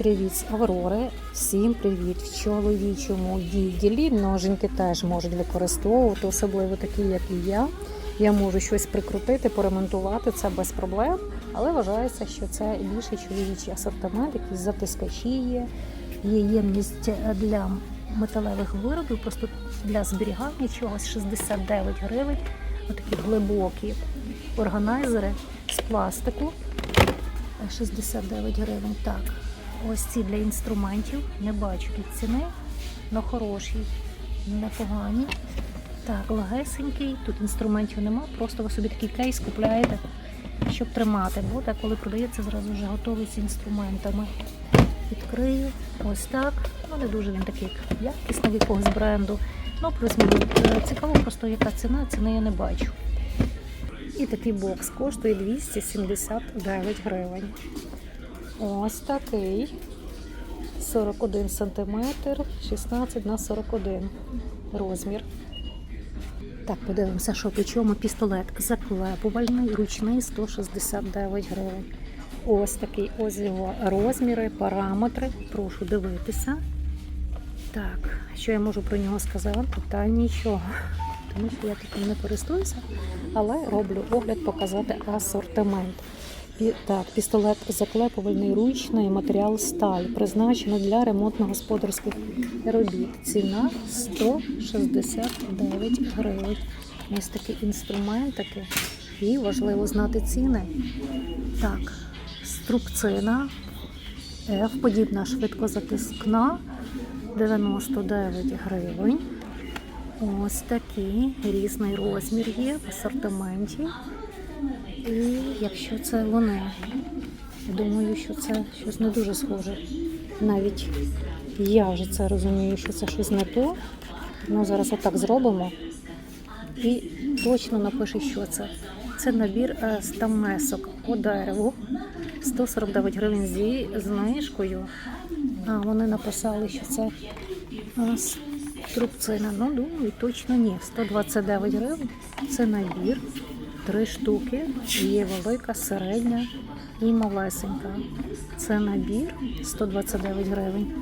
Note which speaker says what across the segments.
Speaker 1: Привіт з Аврори. Всім привіт в чоловічому відділі. Ноженьки теж можуть використовувати, особливо такі, як і я. Я можу щось прикрутити, поремонтувати це без проблем, але вважається, що це більше чоловічий асортимент, якісь затискачі є. Є ємність для металевих виробів, просто для зберігання чогось 69 гривень. Отакі глибокі органайзери з пластику. 69 гривень. Так. Ось ці для інструментів. Не бачу тут ціни, але хороші, непогані. Так, легесенький, тут інструментів нема, просто ви собі такий кейс купляєте, щоб тримати. Бо так, коли продається, зразу вже готовий з інструментами. Відкрию ось так. Ну, не дуже він такий якісний якогось бренду. Ну, плюс е, цікаво, просто яка ціна, ціни я не бачу. І такий бокс коштує 279 гривень. Ось такий. 41 см, 16 на 41 розмір. Так, подивимося, що по чому пістолет заклепувальний, ручний 169 гривень. Ось такий ось його розміри, параметри. Прошу дивитися. Так, що я можу про нього сказати? Та нічого. Тому що я таким не користуюся, але роблю огляд показати асортимент. Так, пістолет заклепувальний ручний, матеріал сталь, призначено для ремонтно-господарських робіт. Ціна 169 гривень. Ось такі інструментики. І важливо знати ціни. Так, струбцина F, подібна швидкозатискна, 99 гривень. Ось такі різний розмір є в асортименті. І якщо це вони, думаю, що це щось не дуже схоже. Навіть я вже це розумію, що це щось не то. Ну, зараз отак зробимо і точно напише, що це. Це набір е, стамесок по дереву. 149 гривень зі знижкою. А вони написали, що це е, струбцина. Ну, думаю, точно ні. 129 гривень. Це набір. Три штуки. Є велика, середня і малесенька. Це набір 129 гривень.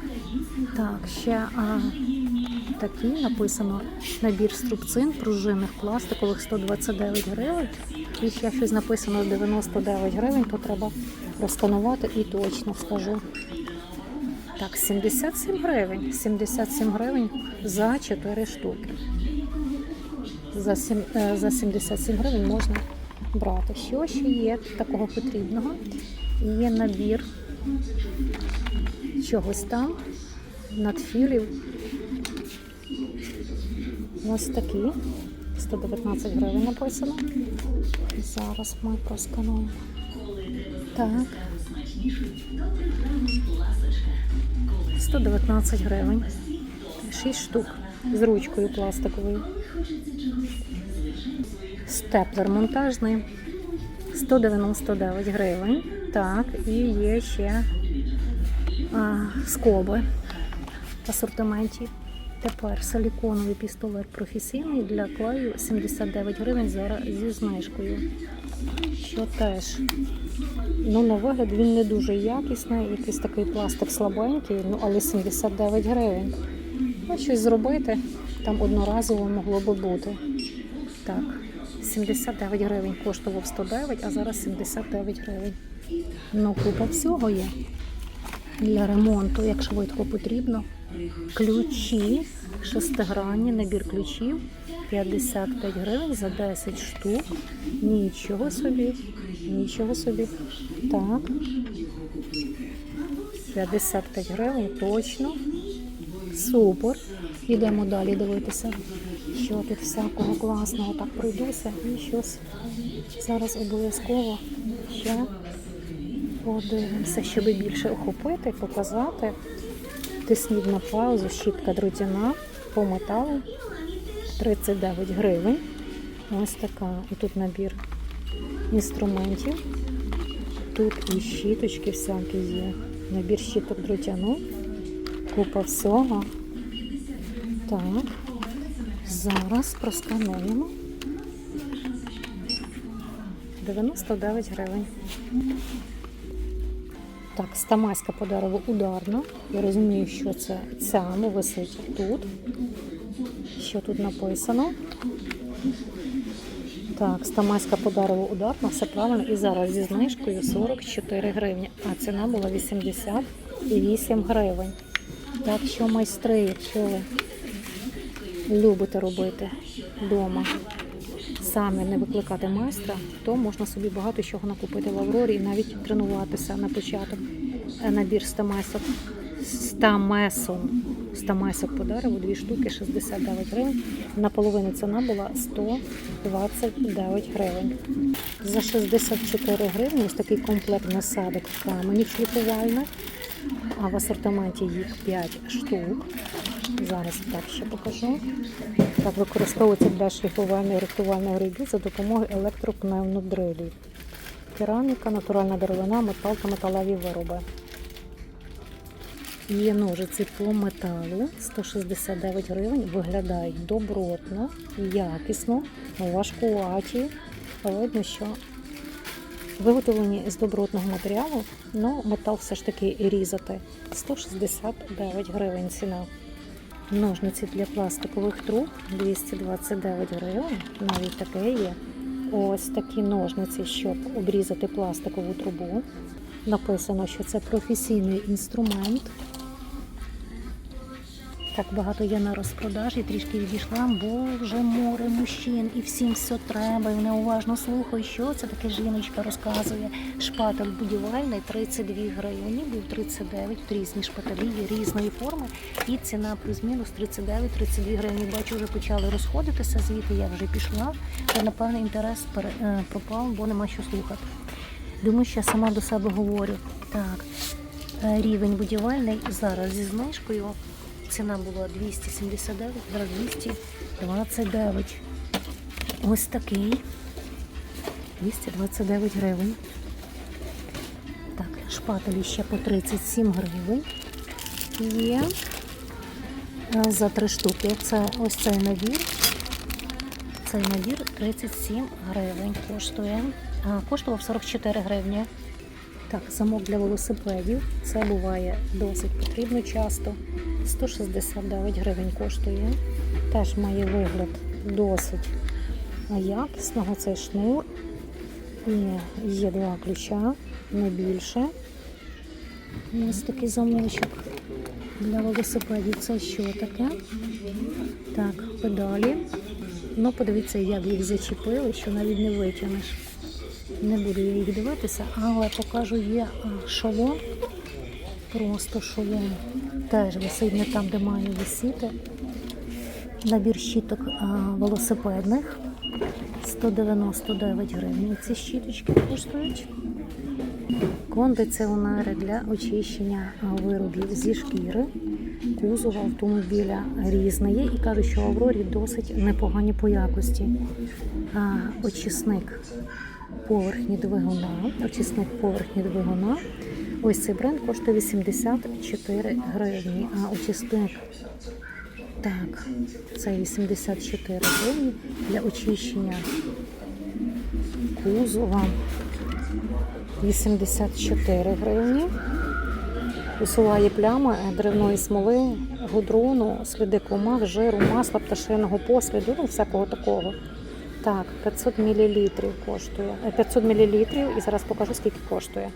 Speaker 1: Так, ще а, такий написано набір струбцин пружинних пластикових 129 гривень. І ще щось написано 99 гривень, то треба розканувати і точно скажу. Так, 77 гривень. 77 гривень за 4 штуки. За, сім, е, за 77 гривень можна брати. Що ще є такого потрібного? Є набір чогось там, надфілів. Ось такі. 119 гривень написано. Зараз ми проскануємо. Так. 119 гривень. 6 штук з ручкою пластиковою. Степлер монтажний 199 гривень. Так, і є ще а, скоби в асортименті. Тепер силіконовий пістолет професійний для клею 79 гривень зараз зі знижкою. Що теж, ну на вигляд він не дуже якісний, якийсь такий пластик слабенький, ну але 79 гривень. Ну, щось зробити там одноразово могло би бути. Так, 79 гривень коштував 109, а зараз 79 гривень. Ну, купа всього є для ремонту, як швидко потрібно. Ключі, шестигранні, набір ключів 55 гривень за 10 штук. Нічого собі, нічого собі. Так. 55 гривень точно. Супер. Йдемо далі дивитися, що тут всякого класного. Так пройдуся і щось зараз обов'язково ще подивимося, щоб більше охопити, показати. Тисніть на паузу, щітка друтяна по металу 39 гривень. Ось така. І тут набір інструментів. Тут і щіточки всякі є. Набір щіток друтяну. Купа всього. Так. Зараз проскануємо. 99 гривень. Так, стамаська по дереву ударна. Я розумію, що це ця ну, висить тут. Що тут написано? Так, стамаська по дереву ударна, все правильно. І зараз зі знижкою 44 гривні, а ціна була 88 гривень. Так що майстри, якщо ви любите робити вдома, самі не викликати майстра, то можна собі багато чого накупити в Аврорі і навіть тренуватися на початок. Е, Набір стамесок. Стамесон. Стамесок по дереву, дві штуки 69 гривень. Наполовину ціна була 129 гривень. За 64 гривні ось такий комплект насадок каменів шліфувальних. А в асортименті їх 5 штук. Зараз так покажу. Так використовується для шліфування і рихтувального робіт за допомогою електропневнодрилів. Кераміка, натуральна деревина, метал та металеві вироби. Є ножиці по металу 169 гривень. Виглядають добротно, якісно, важкуваті. Видно, що виготовлені з добротного матеріалу, але метал все ж таки різати. 169 гривень ціна. Ножниці для пластикових труб 229 гривень. Навіть таке є. Ось такі ножниці, щоб обрізати пластикову трубу. Написано, що це професійний інструмент. Так багато є на розпродажі, трішки відійшла, бо вже море мужчин і всім все треба. І вони уважно слухають, що це таке жіночка розказує. Шпатель будівельний 32 гривні, був 39, різні шпателі є різної форми. І ціна плюс-мінус 39-32 гривні. Бачу, вже почали розходитися звідти. Я вже пішла. Та напевно інтерес е, пропав, бо нема що слухати. Думаю, що я сама до себе говорю. Так, е, рівень будівельний зараз зі знижкою. Ціна була 279, зараз 229. Ось такий. 229 гривень. Так, шпателі ще по 37 гривень. Є е, за три штуки. Це ось цей набір. Цей набір 37 гривень коштує. А, коштував 44 гривні. Так, замок для велосипедів. Це буває досить потрібно часто. 169 гривень коштує. Теж має вигляд досить якісного. Цей шнур. І є два ключа, не більше. Ось такий замочок для велосипедів. Це що таке? Так, педалі. Ну, подивіться, як їх зачепили, що навіть не витягнеш. Не буду я їх дивитися, але покажу є шолом. Просто шолом. Теж висить не там, де має висіти. Набір щіток а, велосипедних. 199 гривень. Ці щіточки коштують. Кондиціонери для очищення виробів зі шкіри. Кузов автомобіля різний і кажуть, що Аврорі досить непогані по якості. А, очисник поверхні двигуна, очисник поверхні двигуна. Ось цей бренд коштує 84 гривні, а очисник так, це 84 гривні для очищення кузова. 84 гривні. Усуває плями деревної смоли, гудрону, сліди комах, жиру, масла, пташиного посліду, ну всякого такого. Так, 500 мл коштує. Е, 500 мл і зараз покажу, скільки коштує.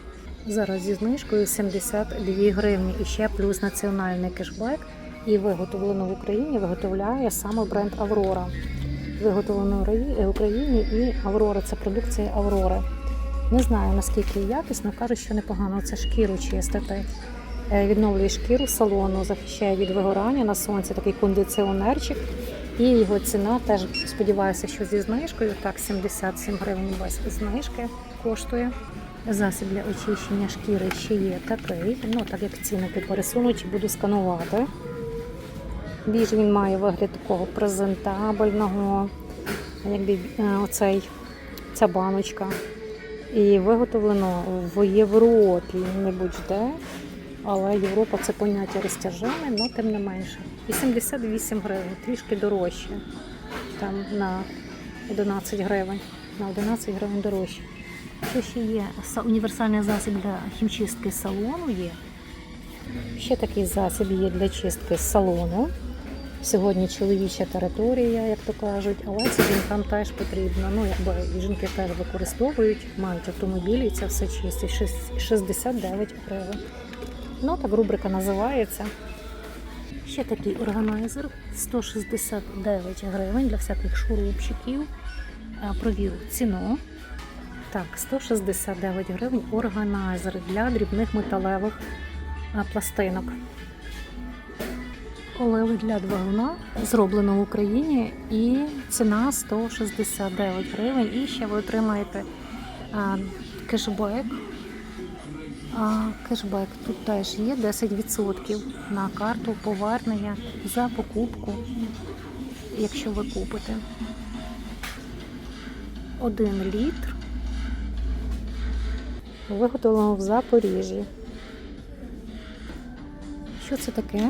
Speaker 1: Зараз зі знижкою 72 гривні і ще плюс національний кешбек. І виготовлено в Україні виготовляє саме бренд Аврора. Виготовлено в Україні і Аврора це продукція Аврори. Не знаю наскільки якісно, кажуть, що непогано це шкіру чистити. Е, Відновлює шкіру салону, захищає від вигорання на сонці, такий кондиціонерчик. І його ціна теж сподіваюся, що зі знижкою. Так, 77 гривень без знижки коштує. Засіб для очищення шкіри ще є такий. Ну, так як цінники пересунуті, буду сканувати. Більш він має вигляд такого презентабельного, якби е, оцей, ця баночка. І виготовлено в Європі, не будь-де. Але Європа це поняття розтяжене, але тим не менше. 88 гривень, трішки дорожче. Там на 11 гривень. На 11 гривень дорожче. Що ще є? Універсальний засіб для хімчистки салону є. Ще такий засіб є для чистки салону. Сьогодні чоловіча територія, як то кажуть, але це жінкам теж потрібно. Ну, якби жінки теж використовують, мають автомобілі, і це все чистить. 69 гривень. Ну, так рубрика називається. Ще такий органайзер 169 гривень для всяких шурупчиків. А, Провірю ціну. Так, 169 гривень органайзер для дрібних металевих пластинок. Оливи для двигуна зроблено в Україні і ціна 169 гривень. І ще ви отримаєте кешбек. Кешбек тут теж є 10% на карту повернення за покупку, якщо ви купите. Один літр виготовлено в Запоріжжі. Що це таке?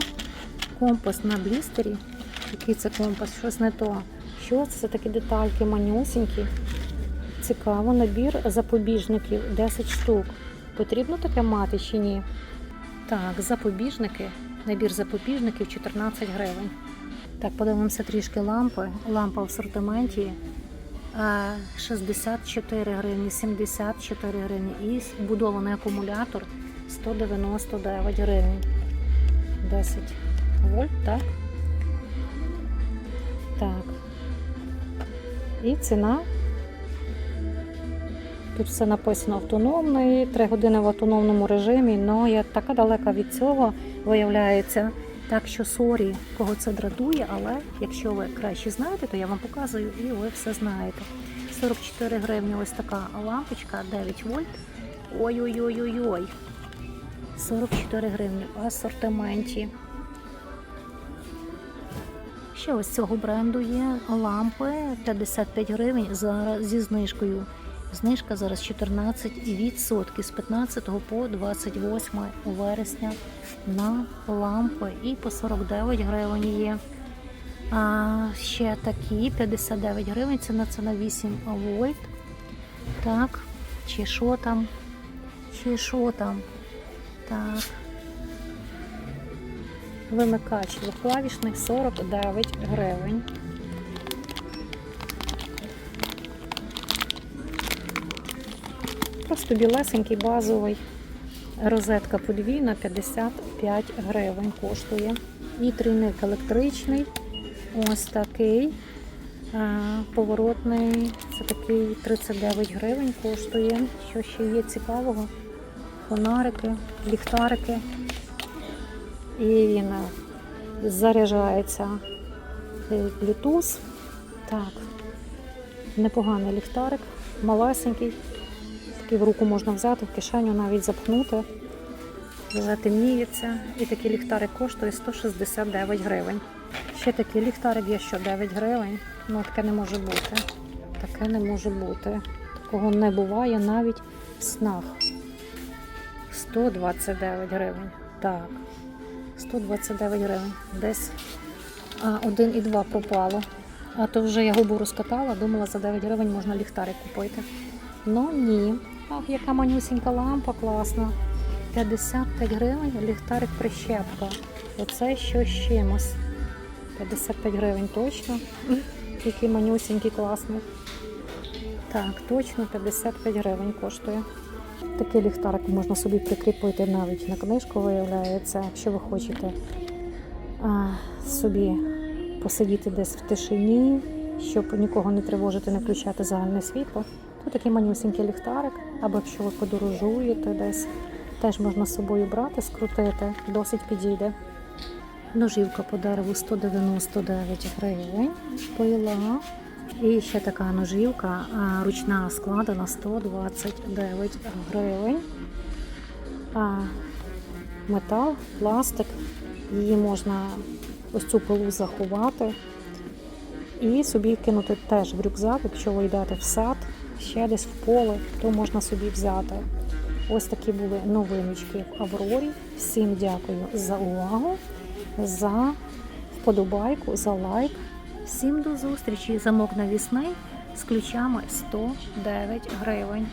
Speaker 1: Компас на блістері. Який це компас? Щось не то. Що це? Це такі детальки манюсінькі. Цікаво, набір запобіжників 10 штук. Потрібно таке мати чи ні? Так, запобіжники. Набір запобіжників 14 гривень. Так, подивимося трішки лампи. Лампа в асортименті е, 64 гривні, 74 гривні і вбудований акумулятор 199 гривень. 10 вольт, так? Так. І ціна. Тут все написано автономний, 3 години в автономному режимі, але я така далека від цього виявляється. Так що сорі, кого це дратує, але якщо ви краще знаєте, то я вам показую і ви все знаєте. 44 гривні ось така лампочка, 9 вольт. Ой-ой-ой-ой-ой. 44 гривні в асортименті. Ще ось цього бренду є лампи 55 гривень зараз зі знижкою. Знижка зараз 14% з 15 по 28 вересня на лампи і по 49 гривень є. А ще такі 59 гривень, ціна це на 8 вольт. Так, чи що там? Чи що там? Так. Вимикач двоклавішний 49 гривень. Просто білесенький базовий. Розетка подвійна 55 гривень коштує. І трійник електричний. Ось такий. А, Поворотний, це такий 39 гривень коштує. Що ще є цікавого? Фонарики, ліхтарики. І він е, заряджається е, Bluetooth. Так, непоганий ліхтарик, малесенький. Такий в руку можна взяти, в кишеню навіть запхнути. Вже темніється. І такий ліхтарик коштує 169 гривень. Ще такий ліхтарик є що 9 гривень. Ну таке не може бути. Таке не може бути. Такого не буває навіть в снах. 129 гривень. Так. 129 гривень. Десь а, один і два пропало. А то вже я губу розкатала, думала, за 9 гривень можна ліхтарик купити. Ну ні. Ах, яка манюсінька лампа класна. 55 гривень, ліхтарик прищепка. Оце що з чимось. 55 гривень точно. Який манюсінький класний. Так, точно 55 гривень коштує. Такий ліхтарик можна собі прикріпити навіть на книжку, виявляється, якщо ви хочете а, собі посидіти десь в тишині, щоб нікого не тривожити, не включати загальне світло. То такий манюсінький ліхтарик, або якщо ви подорожуєте десь, теж можна з собою брати, скрутити, досить підійде. Ножівка по дереву 199 гривень, пила. І ще така ножівка ручна складена 129 гривень. А, метал, пластик. Її можна ось цю пилу заховати і собі кинути теж в рюкзак, якщо ви йдете в сад, ще десь в поле, то можна собі взяти. Ось такі були новиночки в Аврорі. Всім дякую за увагу, за вподобайку, за лайк. Всім до зустрічі. Замок навісний з ключами 109 гривень.